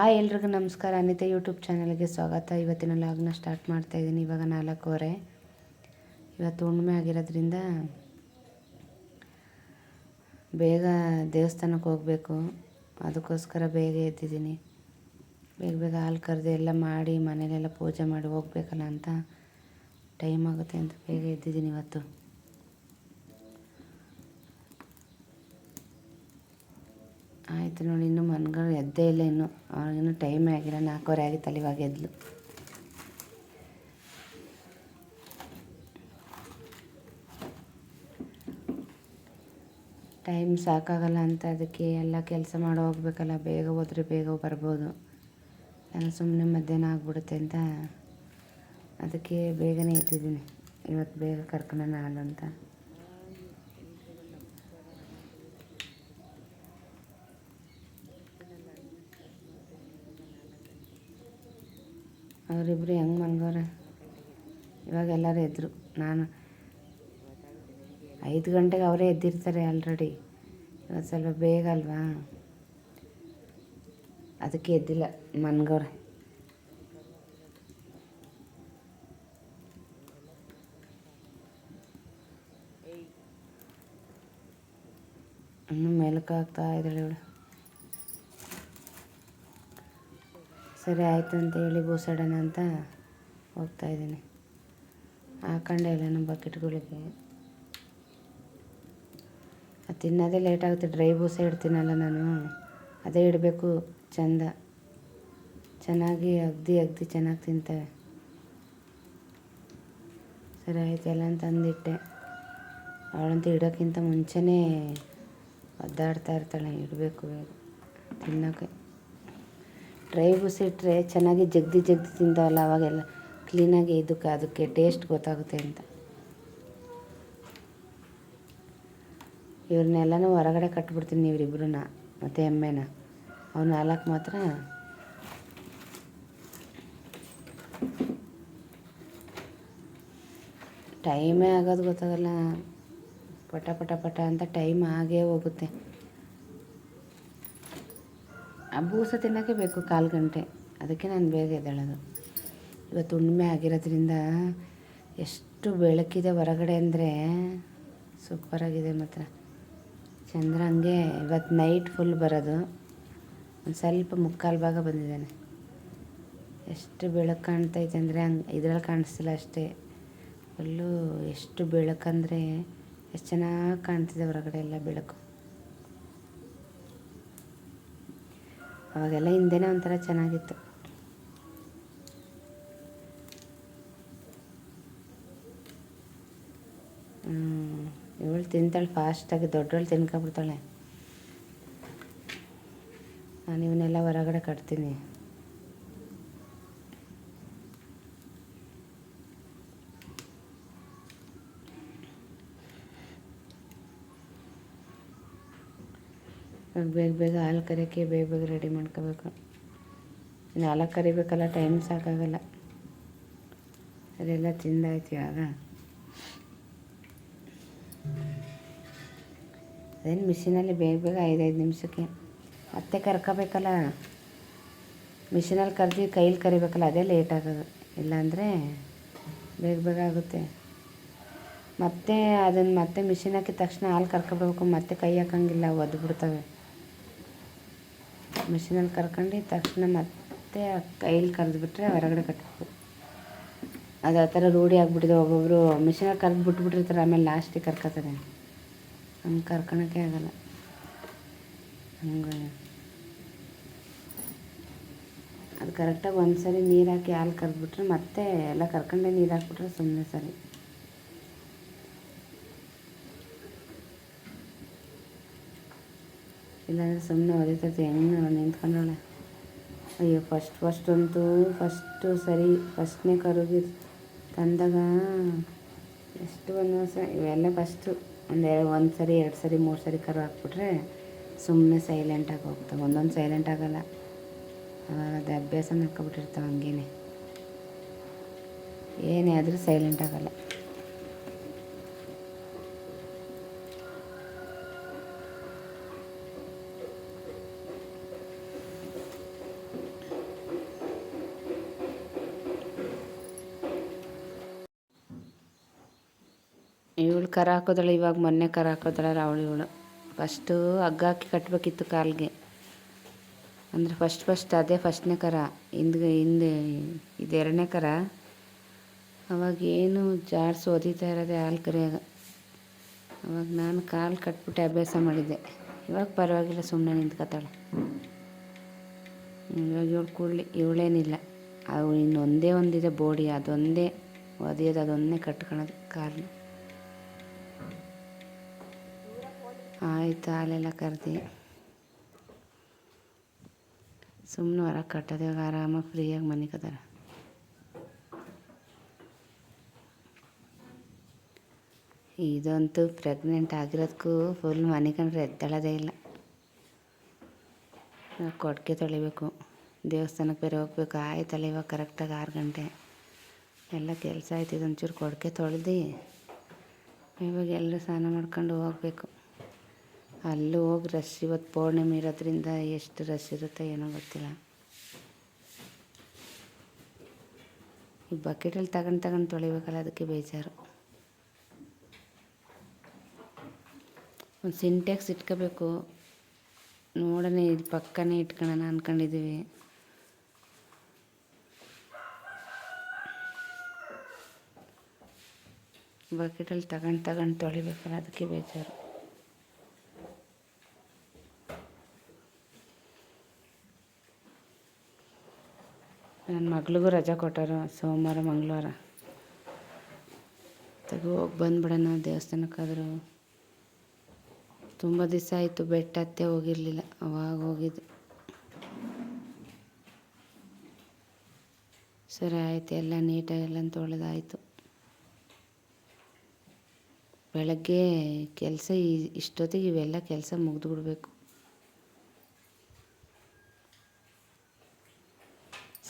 ಆ ಎಲ್ರಿಗೂ ನಮಸ್ಕಾರ. ಅನಿತಾ ಯೂಟ್ಯೂಬ್ ಚಾನಲ್ಗೆ ಸ್ವಾಗತ. ಇವತ್ತಿನ ಲಾಗ್ನ ಸ್ಟಾರ್ಟ್ ಮಾಡ್ತಾ ಇದ್ದೀನಿ. ಇವಾಗ ನಾಲ್ಕೂವರೆ. ಇವತ್ತು ಹುಣ್ಣಿಮೆ ಆಗಿರೋದ್ರಿಂದ ಬೇಗ ದೇವಸ್ಥಾನಕ್ಕೆ ಹೋಗಬೇಕು. ಅದಕ್ಕೋಸ್ಕರ ಬೇಗ ಎದ್ದಿದ್ದೀನಿ. ಬೇಗ ಬೇಗ ಹಾಲು ಕರೆದು ಎಲ್ಲ ಮಾಡಿ, ಮನೇಲೆಲ್ಲ ಪೂಜೆ ಮಾಡಿ ಹೋಗ್ಬೇಕಲ್ಲ ಅಂತ ಟೈಮ್ ಆಗುತ್ತೆ ಅಂತ ಬೇಗ ಎದ್ದಿದ್ದೀನಿ ಇವತ್ತು. ಆಯಿತು ನೋಡಿ, ಇನ್ನೂ ಮನ್ಗಳು ಎದ್ದೇ ಇಲ್ಲ ಇನ್ನು. ಅವ್ರಿಗಿನ್ನೂ ಟೈಮೇ ಆಗಿಲ್ಲ. ನಾಲ್ಕೂವರೆ ಆಗಿತ್ತಲ್ಲ ಇವಾಗ ಎದ್ಲು. ಟೈಮ್ ಸಾಕಾಗಲ್ಲ ಅಂತ ಅದಕ್ಕೆ ಎಲ್ಲ ಕೆಲಸ ಮಾಡಿ ಹೋಗ್ಬೇಕಲ್ಲ. ಬೇಗ ಹೋದ್ರೆ ಬೇಗ ಬರ್ಬೋದು. ನಾನು ಸುಮ್ಮನೆ ಮಧ್ಯಾಹ್ನ ಆಗ್ಬಿಡುತ್ತೆ ಅಂತ. ಅದಕ್ಕೆ ಬೇಗನೆ ಎದ್ದಿದ್ದೀನಿ. ಇವತ್ತು ಬೇಗ ಕರ್ಕೊಂಡ ನಾನು ಅಂತ. ಅವರಿಬ್ರು ಹೆಂಗೆ ಮಲ್ಗವ್ರೆ ಇವಾಗ ಎಲ್ಲರೂ ಎದ್ರು. ನಾನು ಐದು ಗಂಟೆಗೆ ಅವರೇ ಎದ್ದಿರ್ತಾರೆ ಆಲ್ರೆಡಿ ಇವತ್ತು ಸ್ವಲ್ಪ ಬೇಗ ಅಲ್ವಾ? ಅದಕ್ಕೆ ಎದ್ದಿಲ್ಲ ಮನ್ಗವ್ರೆ ಇನ್ನು ಮೆಲುಕು ಆಗ್ತಾ ಇದ್ದಾಳೆ ಇವಳು? ಸರಿ ಆಯಿತು ಅಂತ ಹೇಳಿ ಬೂಸಾಡೋಣ ಅಂತ ಹೋಗ್ತಾ ಇದ್ದೀನಿ. ಹಾಕೊಂಡೆ ಇಲ್ಲ ನಮ್ಮ ಬಕೆಟ್ಗಳಿಗೆ ಅದು ತಿನ್ನೋದೇ ಲೇಟ್ ಆಗುತ್ತೆ. ಡ್ರೈ ಬೂಸ ಇಡ್ತೀನಲ್ಲ ನಾನು. ಅದೇ ಇಡಬೇಕು, ಚಂದ. ಚೆನ್ನಾಗಿ ಅಗ್ದಿ ಅಗ್ದಿ ಚೆನ್ನಾಗಿ ತಿಂತವೆ ಸರಿ ಆಯ್ತು, ಎಲ್ಲ ತಂದಿಟ್ಟೆ. ಅವಳಂತೂ ಇಡೋಕ್ಕಿಂತ ಮುಂಚೆನೇ ಒದ್ದಾಡ್ತಾ ಇರ್ತಾಳೆ, ಇಡಬೇಕು ತಿನ್ನೋಕ್ಕೆ ಡ್ರೈ ಇಟ್ಟರೆ ಚೆನ್ನಾಗಿ ಜಗ್ದಿ ಜಗ್ದಿ ತಿಂತಾವಲ್ಲ ಅವಾಗೆಲ್ಲ ಕ್ಲೀನಾಗಿ ಇದಕ್ಕೆ ಅದಕ್ಕೆ ಟೇಸ್ಟ್ ಗೊತ್ತಾಗುತ್ತೆ ಅಂತ. ಇವ್ರನ್ನೆಲ್ಲನೂ ಹೊರಗಡೆ ಕಟ್ಬಿಡ್ತೀನಿ ಇವರಿಬ್ರು ಮತ್ತು ಎಮ್ಮೆನ. ಅವ್ನು ನಾಲ್ಕು ಮಾತ್ರ. ಟೈಮೇ ಆಗೋದು ಗೊತ್ತಾಗಲ್ಲ. ಪಟ ಪಟ ಪಟ ಅಂತ ಟೈಮ್ ಆಗೇ ಹೋಗುತ್ತೆ. ಆ ಬೂಸ ತಿನ್ನೋಕ್ಕೆ ಬೇಕು ಕಾಲು ಗಂಟೆ. ಅದಕ್ಕೆ ನಾನು ಬೇಗ ಎದ್ದೇಳೋದು. ಇವತ್ತು ಹುಣ್ಣಿಮೆ ಆಗಿರೋದ್ರಿಂದ ಎಷ್ಟು ಬೆಳಕಿದೆ ಹೊರಗಡೆ ಅಂದರೆ ಸೂಪರಾಗಿದೆ ಮಾತ್ರ. ಚಂದ್ರ ಹಂಗೆ ಇವತ್ತು ನೈಟ್ ಫುಲ್ ಬರೋದು. ಒಂದು ಸ್ವಲ್ಪ ಮುಕ್ಕಾಲು ಭಾಗ ಬಂದಿದ್ದಾನೆ. ಎಷ್ಟು ಬೆಳಕು ಕಾಣ್ತೈತೆ ಅಂದರೆ ಹಂಗೆ ಇದ್ರಲ್ಲಿ ಕಾಣಿಸ್ತಿಲ್ಲ ಅಷ್ಟೇ. ಫುಲ್ಲು ಎಷ್ಟು ಬೆಳಕಂದರೆ ಎಷ್ಟು ಚೆನ್ನಾಗಿ ಕಾಣ್ತಿದೆ ಹೊರಗಡೆ ಎಲ್ಲ ಬೆಳಕು. ಅವಾಗೆಲ್ಲ ಹಿಂದೆನೇ ಒಂಥರ ಚೆನ್ನಾಗಿತ್ತು. ಇವಳು ತಿಂತಾಳೆ ಫಾಸ್ಟಾಗಿ ದೊಡ್ಡವಳು ತಿನ್ಕೊಬಿಡ್ತಾಳೆ ನಾನು ಇವನ್ನೆಲ್ಲ ಹೊರಗಡೆ ಕಟ್ತೀನಿ. ಬೇಗ ಬೇಗ ಹಾಲು ಕರಿಯೋಕ್ಕೆ ಬೇಗ ಬೇಗ ರೆಡಿ ಮಾಡ್ಕೋಬೇಕು. ಇನ್ನು ಹಾಲು ಕರಿಬೇಕಲ್ಲ ಟೈಮ್ ಸಾಕಾಗಲ್ಲ. ಅದೆಲ್ಲ ತಿಂದಾಯ್ತು ಇವಾಗ. ಅದೇನು ಮಿಷಿನಲ್ಲಿ ಬೇಗ ಬೇಗ ಐದೈದು ನಿಮಿಷಕ್ಕೆ. ಮತ್ತೆ ಕರ್ಕೋಬೇಕಲ್ಲ. ಮಿಷಿನಲ್ಲಿ ಕರ್ದು ಕೈಲಿ ಕರಿಬೇಕಲ್ಲ, ಅದೇ ಲೇಟ್ ಆಗೋದು. ಇಲ್ಲಾಂದರೆ ಬೇಗ ಬೇಗ ಆಗುತ್ತೆ. ಮತ್ತೆ ಅದನ್ನು ಮತ್ತೆ ಮಿಷಿನ್ ಹಾಕಿದ ತಕ್ಷಣ ಹಾಲು ಕರ್ಕೊಬೇಕು ಮತ್ತೆ ಕೈ ಹಾಕಂಗಿಲ್ಲ ಒದ್ದು ಬಿಡ್ತವೆ ಮಿಷಿನಲ್ಲಿ ಕರ್ಕೊಂಡು ತಕ್ಷಣ ಮತ್ತೆ ಕೈಲಿ ಕರೆದ್ಬಿಟ್ರೆ ಹೊರಗಡೆ ಕಟ್ಬೇಕು. ಅದು ಆ ಥರ ರೂಢಿ ಆಗಿಬಿಟ್ಟಿದೆ. ಒಬ್ಬೊಬ್ಬರು ಮಿಷಿನಲ್ಲಿ ಕರೆದು ಬಿಟ್ಬಿಟ್ಟಿರ್ತಾರೆ. ಆಮೇಲೆ ಲಾಸ್ಟಿಗೆ ಕರ್ಕೋತಾರೆ. ಹಂಗೆ ಕರ್ಕೊಳಕ್ಕೆ ಆಗಲ್ಲ. ಹಂಗೆ. ಅದು ಕರೆಕ್ಟಾಗಿ ಒಂದು ಸರಿ ನೀರು ಹಾಕಿ ಹಾಲು ಕರೆದ್ಬಿಟ್ರೆ ಮತ್ತೆ ಎಲ್ಲ ಕರ್ಕೊಂಡೆ ನೀರು ಹಾಕ್ಬಿಟ್ರೆ ಸುಮ್ಮನೆ ಸರಿ. ಇಲ್ಲಾಂದರೆ ಸುಮ್ಮನೆ ಹೊಡಿತೈತೆ, ಹೆಂಗೆ ನಿಂತ್ಕೊಂಡವಳೆ ಅಯ್ಯೋ ಫಸ್ಟ್ ಫಸ್ಟ್ ಅಂತೂ ಫಸ್ಟು ಸರಿ ಫಸ್ಟ್ನೇ ಕರುಗೆ ತಂದಾಗ ಎಷ್ಟು ಒಂದು ವರ್ಷ, ಇವೆಲ್ಲ ಫಸ್ಟು ಒಂದು ಒಂದು ಸರಿ, ಎರಡು ಸರಿ, ಮೂರು ಸರಿ ಕರು ಹಾಕ್ಬಿಟ್ರೆ ಸುಮ್ಮನೆ ಸೈಲೆಂಟಾಗಿ ಹೋಗ್ತವೆ ಒಂದೊಂದು ಸೈಲೆಂಟ್ ಆಗೋಲ್ಲ. ಅದು ಅಭ್ಯಾಸ ಮಾಡ್ಕೊಬಿಟ್ಟಿರ್ತಾವೆ ಹಂಗೇನೆ. ಏನೇ ಆದರೂ ಸೈಲೆಂಟ್ ಆಗೋಲ್ಲ. ಕರ ಹಾಕೋದಳು, ಇವಾಗ ಮೊನ್ನೆ ಕರ ಹಾಕೋದಳ ರಾವಳಿಗಳು ಫಸ್ಟು ಹಗ್ಗ ಹಾಕಿ ಕಟ್ಟಬೇಕಿತ್ತು ಕಾಲಿಗೆ. ಅಂದರೆ ಫಸ್ಟ್ ಫಸ್ಟ್ ಅದೇ ಫಸ್ಟ್ನೇ ಕರ, ಹಿಂದೆ ಹಿಂದೆ, ಇದು ಎರಡನೇ ಕರ. ಅವಾಗ ಏನು ಜಾಡ್ಸಿ ಒದಿತಾ ಇರೋದೆ ಹಾಲು ಕರಿಯಾಗ. ಅವಾಗ ನಾನು ಕಾಲು ಕಟ್ಬಿಟ್ಟು, ಅಭ್ಯಾಸ ಮಾಡಿದ್ದೆ. ಇವಾಗ ಪರವಾಗಿಲ್ಲ ಸುಮ್ಮನೆ ನಿಂತ್ಕೊತಾಳೆ. ಇವಾಗ ಇವಳು ಕೂಡಲಿ, ಇವಳೇನಿಲ್ಲ. ಅವು ಇನ್ನೊಂದೇ ಒಂದಿದೆ, ಬೋಡಿ ಅದೊಂದೇ, ಒದೆಯೋದು ಅದೊಂದೇ ಕಟ್ಕೊಳೋದು ಕಾಲನ್ನ ಆಯ್ತು, ಹಾಲೆಲ್ಲ ಕರೆದಿ. ಸುಮ್ಮನೆ ಹೊರಗೆ ಕಟ್ಟೋದು ಆರಾಮಾಗಿ ಫ್ರೀಯಾಗಿ ಮನೆ ಕದಾರ ಇದಂತೂ ಪ್ರೆಗ್ನೆಂಟ್ ಆಗಿರೋದಕ್ಕೂ ಫುಲ್ ಮನೆ ಕಂಡ್ರೆ ಎದ್ದೇಳೋದೇ ಇಲ್ಲ. ಕೊಟ್ಟಿಗೆ ತೊಳಿಬೇಕು ದೇವಸ್ಥಾನಕ್ಕೆ ಬೇರೆ ಹೋಗ್ಬೇಕು. ಆಯ್ತಲ್ಲ, ಇವಾಗ ಕರೆಕ್ಟಾಗಿ ಆರು ಗಂಟೆ. ಎಲ್ಲ ಕೆಲಸ ಆಯ್ತು, ಇದೊಂಚೂರು ಕೊಡಕೆ ತೊಳೆದು. ಇವಾಗ ಎಲ್ಲರೂ ಸ್ನಾನ ಮಾಡ್ಕೊಂಡು ಹೋಗ್ಬೇಕು. ಅಲ್ಲೂ ಹೋಗಿ ರಶ್ ಇವತ್ತು ಪೌರ್ಣಿಮೆ ಇರೋದ್ರಿಂದ ಎಷ್ಟು ರಶ್ ಇರುತ್ತೆ ಏನೋ ಗೊತ್ತಿಲ್ಲ. ಈ ಬಕೆಟಲ್ಲಿ ತಗೊಂಡು ತಗೊಂಡು ತೊಳಿಬೇಕಲ್ಲ, ಅದಕ್ಕೆ ಬೇಜಾರು. ಒಂದು ಸಿಂಟ್ಯಾಕ್ಸ್ ಇಟ್ಕೋಬೇಕು. ನೋಡೋಣ, ಇದು ಪಕ್ಕನೇ ಇಟ್ಕೊಳ್ಳೋಣ ಅಂದ್ಕೊಂಡಿದ್ದೀವಿ ಬಕೆಟಲ್ಲಿ ತಗೊಂಡು ತಗೊಂಡು ತೊಳಿಬೇಕಲ್ಲ, ಅದಕ್ಕೆ ಬೇಜಾರು ನನ್ನ ಮಗಳಿಗೂ ರಜಾ ಕೊಟ್ಟಾರ ಸೋಮವಾರ, ಮಂಗಳವಾರ. ತೆಗೆ, ಹೋಗಿ ಬಂದ್ಬಿಡೋಣ ದೇವಸ್ಥಾನಕ್ಕಾದರೂ. ತುಂಬ ದಿವಸ ಆಯಿತು, ಬೆಟ್ಟ ಹತ್ತೆ ಹೋಗಿರಲಿಲ್ಲ, ಅವಾಗ ಹೋಗಿದ್ದು. ಸರಿ ಆಯಿತು, ಎಲ್ಲ ನೀಟಾಗಿ ಎಲ್ಲ ತೊಳೆದಾಯಿತು. ಬೆಳಗ್ಗೆ ಕೆಲಸ ಇಷ್ಟೊತ್ತಿಗೆ ಇವೆಲ್ಲ ಕೆಲಸ ಮುಗಿದು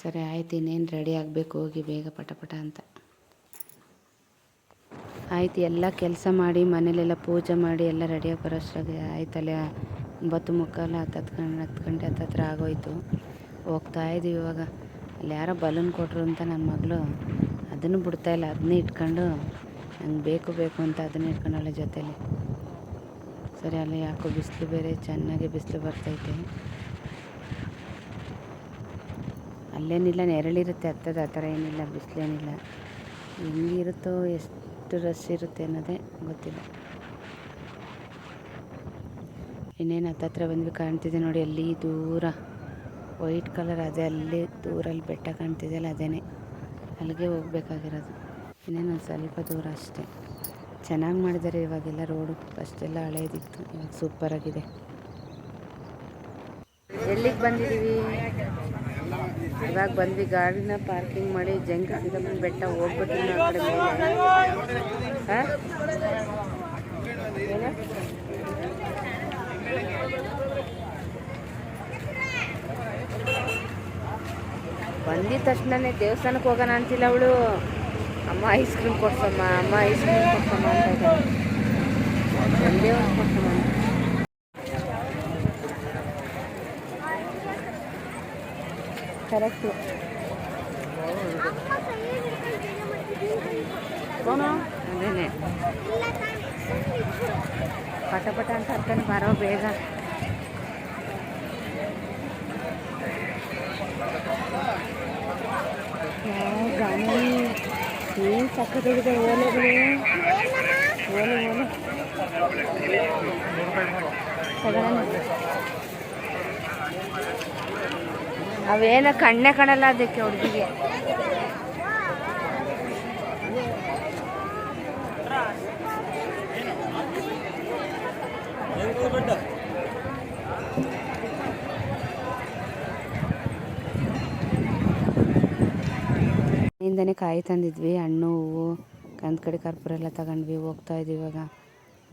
ಸರಿ, ಆಯ್ತು, ಇನ್ನೇನು ರೆಡಿ ಆಗಬೇಕು, ಹೋಗಿ ಬೇಗ ಪಟ ಪಟ ಅಂತ. ಆಯ್ತು, ಎಲ್ಲ ಕೆಲಸ ಮಾಡಿ, ಮನೇಲೆಲ್ಲ ಪೂಜೆ ಮಾಡಿ, ಎಲ್ಲ ರೆಡಿಯಾಗಿ ಬರೋಷ್ಟಾಗಿ ಆಯ್ತಲ್ಲ ಒಂಬತ್ತು ಮುಕ್ಕಾಲು ಹತ್ತು ಹತ್ತು ಗಂಟೆ ಹತ್ತು ಗಂಟೆ ಹತ್ತತ್ರ ಆಗೋಯ್ತು. ಹೋಗ್ತಾ ಇದ್ದೀವಿ ಇವಾಗ. ಅಲ್ಲಿ ಯಾರೋ ಬಲೂನ್ ಕೊಟ್ಟರು ಅಂತ ನನ್ನ ಮಗಳು. ಅದನ್ನು ಬಿಡ್ತಾಯಿಲ್ಲ ಅದನ್ನೇ ಇಟ್ಕೊಂಡು ನಂಗೆ ಬೇಕು ಬೇಕು ಅಂತ ಅದನ್ನ ಇಟ್ಕೊಂಡಲ್ಲ ಜೊತೇಲಿ. ಸರಿ, ಅಲ್ಲಿ ಯಾಕೋ ಬಿಸಿಲು ಬೇರೆ, ಚೆನ್ನಾಗಿ ಬಿಸಿಲು ಬರ್ತೈತೆ. ಅಲ್ಲೇನಿಲ್ಲ, ನೆರಳಿರುತ್ತೆ, ಹತ್ತದ ಆ ಥರ ಏನಿಲ್ಲ, ಬಿಸಿಲೇನಿಲ್ಲ. ಹೆಂಗಿರುತ್ತೋ, ಎಷ್ಟು ರಶ್ ಇರುತ್ತೆ ಅನ್ನೋದೇ ಗೊತ್ತಿಲ್ಲ. ಇನ್ನೇನು ಹತ್ತತ್ರ ಬಂದ್ವಿ ಕಾಣ್ತಿದೆ ನೋಡಿ, ಅಲ್ಲಿ ದೂರ. ವೈಟ್ ಕಲರ್ ಅದೇ, ಅಲ್ಲಿ ದೂರಲ್ಲಿ ಬೆಟ್ಟ ಕಾಣ್ತಿದೆಯಲ್ಲ ಅದೇನೆ. ಅಲ್ಲಿಗೆ ಹೋಗ್ಬೇಕಾಗಿರೋದು. ಇನ್ನೇನು ಒಂದು ಸ್ವಲ್ಪ ದೂರ ಅಷ್ಟೇ. ಚೆನ್ನಾಗಿ ಮಾಡಿದ್ದಾರೆ ಇವಾಗೆಲ್ಲ ರೋಡು ಫಸ್ಟೆಲ್ಲ ಹಳೇದಿತ್ತು. ಇವಾಗ ಸೂಪರಾಗಿದೆ. ಎಲ್ಲಿಗೆ ಬಂದಿದ್ದೀವಿ? ಇವಾಗ ಬಂದ್ವಿ ಗಾಡಿನ ಪಾರ್ಕಿಂಗ್ ಮಾಡಿ ಜಂಕ್ ಸಿದ್ದಮ್ಮನ ಬೆಟ್ಟ ಹೋಗ್ಬಿಟ್ಟು ಆ ಕಡೆ ಬಂದಿದ ತಕ್ಷಣನೇ ದೇವಸ್ಥಾನಕ್ಕೆ ಹೋಗೋಣ ಅಂತಿಲ್ಲ ಅವಳು. ಅಮ್ಮ ಐಸ್ ಕ್ರೀಮ್ ಕೊಡ್ಸಮ್ಮ, ಅಮ್ಮ ಐಸ್ ಕ್ರೀಮ್ ಕೊಡ್ಸಮ್ಮ ಅಂತ ಒಂದು ಕೊಡ್ಸಮ್ಮ ಕರೆಕ್ಟು ಅದೇನೆ ಪಟ ಪಟ ಅಂತ ಹರ್ಕೊಂಡು ಬರೋ ಬೇಗ ಯಾವ ಗಾಳಿ ಏನು ಸಕ್ಕತ್ತಾಗಿದೆ ಓಲೆಗಳು ಓಲೆ ಓಲೆ ತಗೊಳ್ಳೋಣ ಅವೇನ ಕಣ್ಣೆ ಕಾಣಲ್ಲ ಅದಕ್ಕೆ ಹುಡುಗಿಗೆ ಇಂದನೇ ಕಾಯಿ ತಂದಿದ್ವಿ, ಹಣ್ಣು, ಹೂವು, ಕಂದ್ ಕಡೆ ಕರ್ಪೂರ ಎಲ್ಲ ತಗೊಂಡ್ವಿ, ಹೋಗ್ತಾ ಇದ್ವಿ ಇವಾಗ.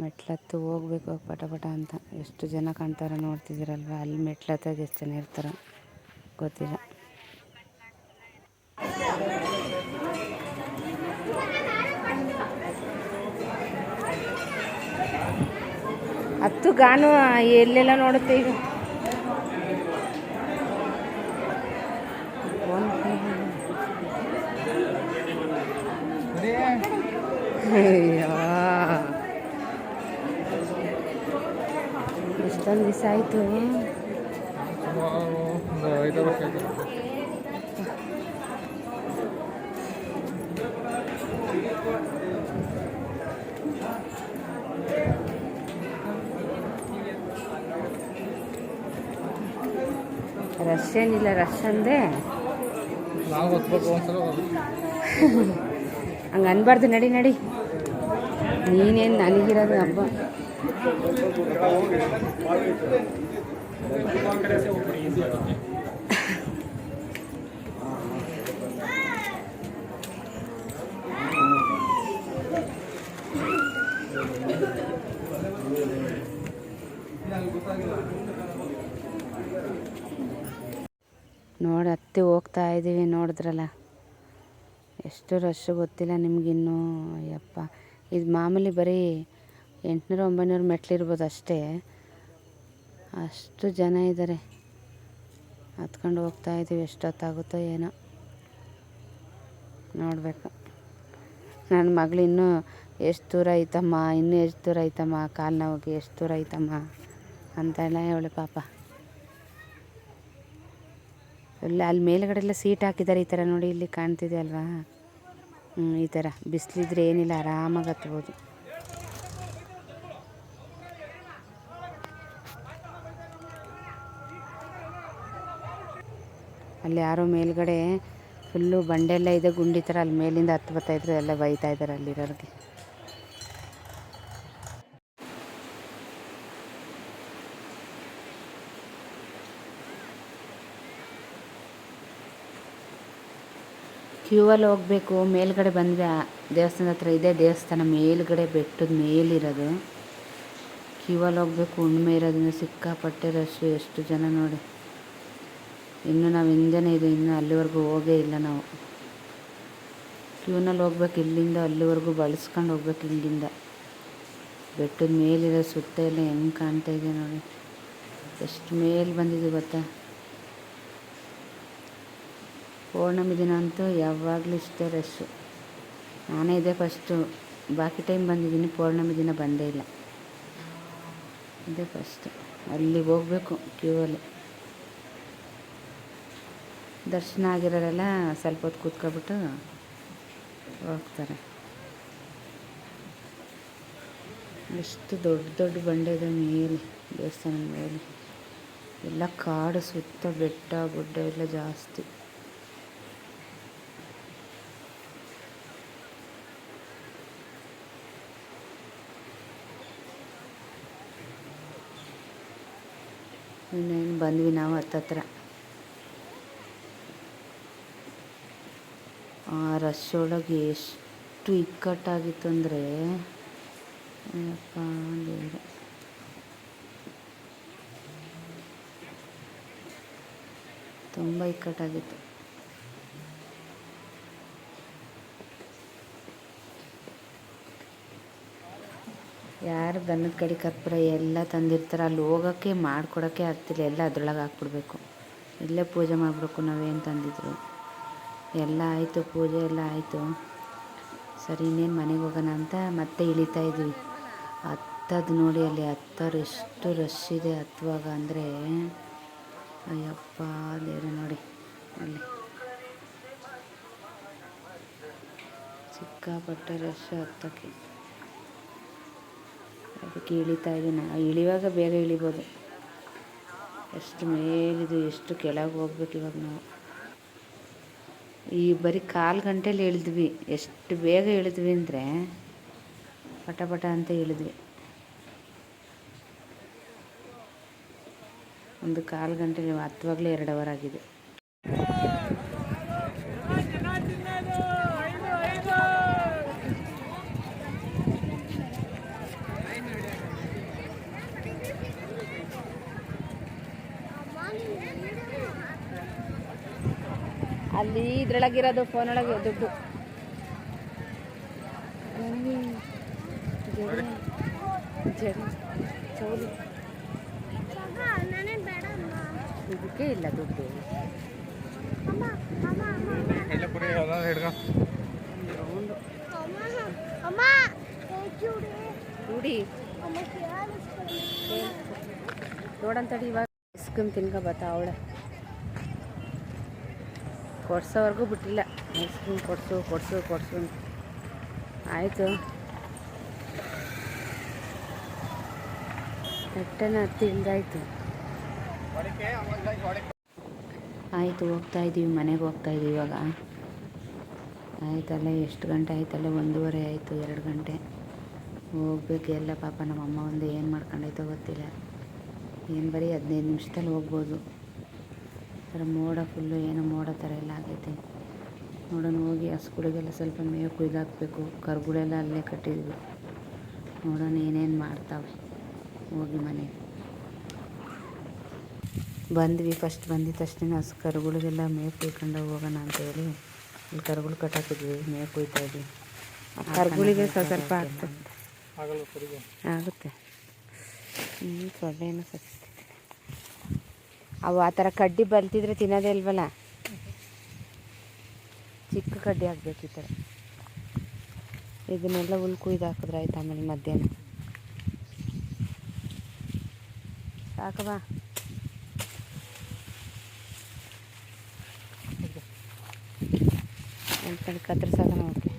ಮೆಟ್ಲತ್ತು ಹೋಗ್ಬೇಕು ಪಟ ಪಟ ಅಂತ. ಎಷ್ಟು ಜನ ಕಾಣ್ತಾರ ನೋಡ್ತಿದ್ದೀರಲ್ವ, ಅಲ್ಲಿ ಮೆಟ್ಲತ್ತಾಗ ಎಷ್ಟು ಜನ ಇರ್ತಾರ. ಗೊತ್ತಿಲ್ಲ. ಹತ್ತು ಗಾನು ಎಲ್ಲೆಲ್ಲ ನೋಡುತ್ತೆ ಈಗ? ಎಷ್ಟೊಂದು ದಿವಸ ಆಯಿತು. ಆಯ್ತು ರಶ್ ಏನಿಲ್ಲ ರಶ್ ಅಂದೆ ಹಂಗೆ ಅನ್ಬಾರ್ದು ನಡಿ ನಡಿ. ನೀನೇನು ನನಗಿರೋದು ಹಬ್ಬ? ನೋಡಿ ಹತ್ತಿ ಹೋಗ್ತಾ ಇದ್ದೀವಿ, ನೋಡಿದ್ರಲ್ಲ. ಎಷ್ಟು ರಶ್ ಗೊತ್ತಿಲ್ಲ ನಿಮಗಿನ್ನೂ ಯಪ್ಪ ಇದು ಮಾಮೂಲಿ ಬರೀ ಎಂಟುನೂರು ಒಂಬೈನೂರು ಮೆಟ್ಲಿರ್ಬೋದು ಅಷ್ಟೇ. ಅಷ್ಟು ಜನ ಇದ್ದಾರೆ ಹತ್ಕೊಂಡು ಹೋಗ್ತಾ ಇದ್ದೀವಿ ಎಷ್ಟೊತ್ತಾಗುತ್ತೋ ಏನೋ. ನೋಡಬೇಕು. ನನ್ನ ಮಗಳು ಇನ್ನೂ ಎಷ್ಟು ದೂರ ಐತಮ್ಮ, ಇನ್ನೂ ಎಷ್ಟು ದೂರ ಐತಮ್ಮ ಕಾಲು ನೋವಿಗೆ ಎಷ್ಟು ದೂರ ಐತಮ್ಮ ಅಂತೆಲ್ಲ ಹೇಳಿ ಪಾಪ. ಎಲ್ಲ ಅಲ್ಲಿ ಮೇಲುಗಡೆ ಎಲ್ಲ ಸೀಟ್ ಹಾಕಿದ್ದಾರೆ ಈ ಥರ ನೋಡಿ ಇಲ್ಲಿ ಕಾಣ್ತಿದೆ ಅಲ್ವಾ? ಈ ಥರ. ಬಿಸಿಲಿದ್ರೆ ಏನಿಲ್ಲ, ಆರಾಮಾಗಿ ಹತ್ಬೋದು. ಅಲ್ಲಿ ಯಾರೋ ಮೇಲ್ಗಡೆ ಫುಲ್ಲು ಬಂಡೆಲ್ಲ ಇದೆ, ಗುಂಡಿ ಥರ ಅಲ್ಲಿ ಮೇಲಿಂದ ಹತ್ತು ಬರ್ತಾಯಿದ್ರು ಎಲ್ಲ ಬೈತಾ ಇದ್ದಾರೆ ಅಲ್ಲಿರೋರಿಗೆ. ಕ್ಯೂವಲ್ಲಿ ಹೋಗಬೇಕು, ಮೇಲ್ಗಡೆ ಬಂದರೆ ದೇವಸ್ಥಾನದ ಹತ್ರ ಇದೆ ದೇವಸ್ಥಾನ, ಮೇಲ್ಗಡೆ ಬೆಟ್ಟದ ಮೇಲಿರೋದು. ಕ್ಯೂವಲ್ಲಿ ಹೋಗಬೇಕು, ಹುಣ್ಣಿಮೆ ಇರೋದ್ರಿಂದ ಸಿಕ್ಕಾಪಟ್ಟೆ ರಶ್ ಎಷ್ಟು ಜನ ನೋಡಿ. ಇನ್ನು ನಾವು ಹಿಂದೆನೇ ಇದೆ ಇನ್ನು ಅಲ್ಲಿವರೆಗೂ ಹೋಗೇ ಇಲ್ಲ ನಾವು. ಕ್ಯೂನಲ್ಲಿ ಹೋಗ್ಬೇಕು, ಇಲ್ಲಿಂದ ಅಲ್ಲಿವರೆಗೂ ಬಳಸ್ಕೊಂಡು ಹೋಗ್ಬೇಕು, ಇಲ್ಲಿಂದ. ಬೆಟ್ಟದ ಮೇಲಿರೋ ಸುತ್ತ ಎಲ್ಲ ಹೆಂಗೆ ಕಾಣ್ತಾ ಇದೆ ನೋಡಿ. ಎಷ್ಟು ಮೇಲೆ ಬಂದಿದೆ ಗೊತ್ತಾ? ಪೌರ್ಣಮಿ ದಿನ ಅಂತೂ ಯಾವಾಗಲೂ ಇಷ್ಟೇ ರಶ್ಶು ನಾನೇ ಇದೆ ಫಸ್ಟು ಬಾಕಿ ಟೈಮ್ ಬಂದಿದ್ದೀನಿ ಪೌರ್ಣಮಿ ದಿನ ಬಂದೇ ಇಲ್ಲ. ಇದೇ ಫಸ್ಟು ಅಲ್ಲಿಗೆ ಹೋಗಬೇಕು ಕ್ಯೂವಲ್ಲಿ ದರ್ಶನ ಆಗಿರೋರೆಲ್ಲ ಸ್ವಲ್ಪ ಹೊತ್ತು ಕೂತ್ಕೊಬಿಟ್ಟು ಹೋಗ್ತಾರೆ. ಎಷ್ಟು ದೊಡ್ಡ ದೊಡ್ಡ ಬಂಡೆ ಇದೆ ಮೇಲೆ, ದೇವಸ್ಥಾನದ ಮೇಲೆ. ಎಲ್ಲ ಕಾಡು ಸುತ್ತ ಬೆಟ್ಟ ಗುಡ್ಡ ಎಲ್ಲ ಜಾಸ್ತಿ. ಇನ್ನೇನು ಬಂದ್ವಿ ನಾವು ಹತ್ತತ್ರ. ಆ ರಶ್ ಒಳಗೆ ಎಷ್ಟು ಇಕ್ಕಟ್ಟಾಗಿತ್ತು ಅಂದರೆ ಏನಪ್ಪ ದೇವ್ರೆ. ತುಂಬ ಇಕ್ಕಟ್ಟಾಗಿತ್ತು. ಯಾರು ದನದ ಕಡೆ ಕರ್ಪೂರ ಎಲ್ಲ ತಂದಿರ್ತಾರೆ. ಅಲ್ಲಿ ಹೋಗೋಕ್ಕೆ ಮಾಡ್ಕೊಡೋಕ್ಕೆ ಆಗ್ತಿಲ್ಲ. ಎಲ್ಲ ಅದ್ರೊಳಗೆ ಹಾಕ್ಬಿಡ್ಬೇಕು. ಇಲ್ಲೇ ಪೂಜೆ ಮಾಡಬೇಕು ನಾವೇನು ತಂದಿದ್ರು. ಎಲ್ಲ ಆಯಿತು, ಪೂಜೆ ಎಲ್ಲ ಆಯಿತು. ಸರಿ, ಇನ್ನೇನು ಮನೆಗೆ ಹೋಗೋಣ ಅಂತ ಮತ್ತೆ ಇಳಿತಾ ಇದ್ವಿ. ಹತ್ತದು ನೋಡಿ ಅಲ್ಲಿ ಹತ್ತೋರು ಎಷ್ಟು ರಶ್ ಇದೆ ಹತ್ತುವಾಗ ಅಂದರೆ. ಅಯ್ಯಪ್ಪ, ದೇವ್ರೆ ನೋಡಿ. ಅಲ್ಲಿ. ಸಿಕ್ಕಾಪಟ್ಟೆ ರಶ್ ಹತ್ತೋಕ್ಕೆ ಅದಕ್ಕೆ ಇಳಿತಾ ಇದ್ದೀನಿ. ಇಳಿವಾಗ ಬೇಗ ಇಳಿಬೋದು. ಎಷ್ಟು ಮೇಲಿದು ಎಷ್ಟು ಕೆಳಗೆ ಹೋಗ್ಬೇಕು ಇವಾಗ ನಾವು. ಈ ಬರೀ ಕಾಲು ಗಂಟೆಲಿ ಇಳಿದ್ವಿ. ಎಷ್ಟು ಬೇಗ ಇಳಿದ್ವಿ ಅಂದರೆ ಪಟ ಪಟ ಅಂತ ಇಳಿದ್ವಿ. ಒಂದು ಕಾಲು ಗಂಟೆಲಿ ಹತ್ತುವಾಗಲೇ ಎರಡು ಅವರ್ ಆಗಿದೆ. ಅಲ್ಲಿ ಫೋನೊಳಗೆ ಫೋನ್ ಒಳಗೆ ದುಡ್ಡು. ಇದಕ್ಕೆ ಇಲ್ಲ ದುಡ್ಡು. ಅಮ್ಮ ನೋಡಂತಡಿ ಇವಾಗ ಐಸ್ ಕ್ರೀಮ್ ತಿನ್ಕೊ ಬತ್ತಾ ಅವಳೆ. ಕೊಡ್ಸೋವರೆಗೂ ಬಿಟ್ಟಿಲ್ಲ. ಕೊಡಿಸು ಕೊಡಿಸು ಕೊಡಿಸು ಅಂತ. ಆಯಿತು. ನೆಟ್ಟನ ಹತ್ತಿ ಆಯಿತು, ಹೋಗ್ತಾ ಇದ್ದೀವಿ ಮನೆಗೆ ಹೋಗ್ತಾ ಇದ್ದೀವಿ ಇವಾಗ. ಆಯ್ತಲ್ಲ, ಎಷ್ಟು ಗಂಟೆ ಆಯ್ತಲ್ಲ? ಒಂದೂವರೆ ಆಯಿತು, ಎರಡು ಗಂಟೆ. ಹೋಗ್ಬೇಕು, ಎಲ್ಲ ಪಾಪ ನಮ್ಮಮ್ಮ ಒಂದು ಏನು ಮಾಡ್ಕೊಂಡೈತೋ ಗೊತ್ತಿಲ್ಲ. ಏನು ಬರೀ ಹದಿನೈದು ನಿಮಿಷದಲ್ಲಿ ಹೋಗ್ಬೋದು. ಥರ ಮೋಡ ಫುಲ್ಲು ಏನೋ ಮೋಡ ಥರ ಎಲ್ಲ ಆಗೈತೆ. ನೋಡೋಣ ಹೋಗಿ ಹಸುಗಳಿಗೆಲ್ಲ ಸ್ವಲ್ಪ ಮೇವು ಕುಯ್ದಾಕಬೇಕು ಕರುಗಳೆಲ್ಲ ಅಲ್ಲೇ ಕಟ್ಟಿದ್ವಿ. ನೋಡೋಣ ಏನೇನು ಮಾಡ್ತಾವೆ. ಹೋಗಿ ಮನೆಗೆ ಬಂದ್ವಿ ಫಸ್ಟ್ ಬಂದಿದ್ದ ತಕ್ಷಣ ಹಸು ಕರುಗಳಿಗೆಲ್ಲ ಮೇವು ಕುಯ್ಕೊಂಡು ಹೋಗೋಣ ಅಂತೇಳಿ ಇಲ್ಲಿ ಕರುಗಳು ಕಟ್ಟಾಕಿದ್ವಿ ಮೇವು ಕುಯ್ತಾ ಇದ್ವಿ. ಕರುಗಳಿಗೆ ಸ್ವಲ್ಪ ಸ್ವಲ್ಪ ಆಗ್ತದೆ. ಆಗುತ್ತೆ. ಹ್ಞೂ ಸೊಳ್ಳೆನೂ ಕಚ್ತೈತೆ ಅವು ಆ ಥರ ಕಡ್ಡಿ ಬಲ್ತಿದ್ರೆ ತಿನ್ನೋದೇ ಇಲ್ವಲ್ಲ? ಚಿಕ್ಕ ಕಡ್ಡಿ ಹಾಕ್ಬೇಕು ಈ ಥರ ಇದನ್ನೆಲ್ಲ ಹುಲ್ ಕುಯ್ದು ಹಾಕಿದ್ರೆ ಆಯ್ತು ಆಮೇಲೆ ಮಧ್ಯಾಹ್ನ? ಸಾಕವಾ ಅಂತ ಕತ್ತರಿಸಾಕ ಓಕೆ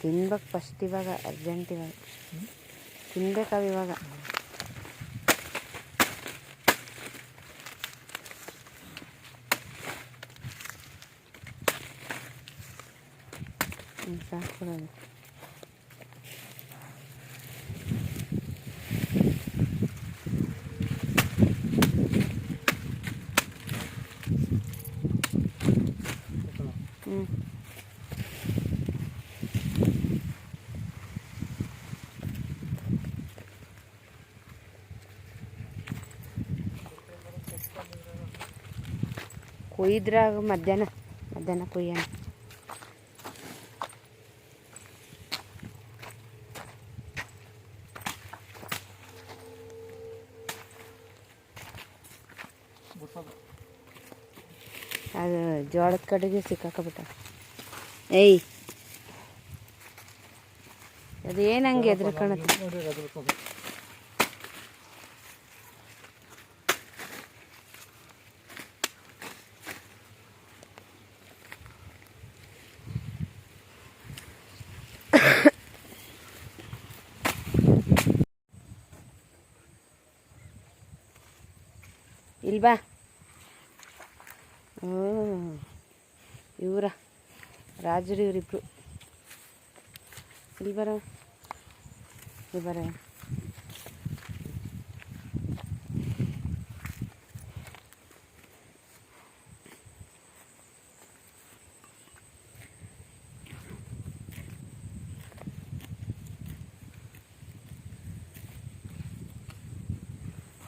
ತಿನ್ಬೇಕು ಫಸ್ಟ್ ಇವಾಗ ಅರ್ಜೆಂಟ್ ಇವಾಗ. ತಿನ್ಬೇಕಾವ ಇವಾಗ. ಹ್ಮ್, ಸಾಕು ಬಿಡೋದು. ಹ್ಞೂ ಕೊಯ್ದ್ರಾಗ ಮಧ್ಯಾಹ್ನ ಮಧ್ಯಾಹ್ನ ಕೊಯ್ಯೋಣ ಜೋಳದ ಕಡೆಗೆ ಸಿಕ್ಕಾಕಬಿಟ್ಟ. ಏಯ್. ಅದೇನು ಹಂಗೆ ಎದ್ರ ಕಾಣತ್ತೆ? ಅದು. ಇಲ್ವಾ ಹ್ಞೂ ಇವರ ರಾಜರು ಇವರಿಬ್ರು ಇಲ್ಲಿ ಬರ ಇಲ್ಲಿ ಬರ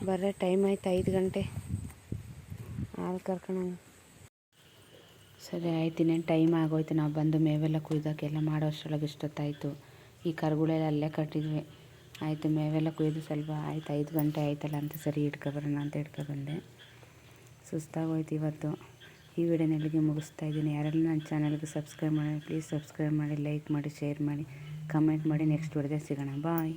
ಬರ್ರೆ ಟೈಮ್ ಆಯ್ತು ಐದು ಗಂಟೆ ಹಾಲು ಕರ್ಕೊಂಡು ಸರಿ ಆಯ್ತು, ಇನ್ನೇನು ಟೈಮ್ ಆಗೋಯ್ತು. ನಾವು ಬಂದು ಮೇವೆಲ್ಲ ಕುಯ್ದಾಕೆಲ್ಲ ಮಾಡೋ ಅಷ್ಟರೊಳಗೆ ಇಷ್ಟೊತ್ತಾಯಿತು. ಈ ಕರುಗಳೆಲ್ಲ ಅಲ್ಲೇ ಕಟ್ಟಿದ್ವಿ. ಆಯಿತು, ಮೇವೆಲ್ಲ ಕುಯ್ದು ಸ್ವಲ್ಪ ಆಯ್ತು, ಐದು ಗಂಟೆ ಆಯ್ತಲ್ಲ ಅಂತ ಸರಿ ಇಟ್ಕೊಬರೋಣ ಅಂತ ಇಟ್ಕೊಬಂದೆ ಸುಸ್ತಾಗೋಯ್ತು ಇವತ್ತು. ಈ ವಿಡಿಯೋನ ಇಲ್ಲಿಗೆ ಮುಗಿಸ್ತಾ ಇದ್ದೀನಿ. ಯಾರೆಲ್ಲ ನನ್ನ ಚಾನಲ್ಗೆ ಸಬ್ಸ್ಕ್ರೈಬ್ ಮಾಡಿ ಪ್ಲೀಸ್ ಸಬ್ಸ್ಕ್ರೈಬ್ ಮಾಡಿ ಲೈಕ್ ಮಾಡಿ ಶೇರ್ ಮಾಡಿ ಕಮೆಂಟ್ ಮಾಡಿ ನೆಕ್ಸ್ಟ್ ವಿಡಿಯೋದಲ್ಲಿ ಸಿಗೋಣ. ಬಾಯ್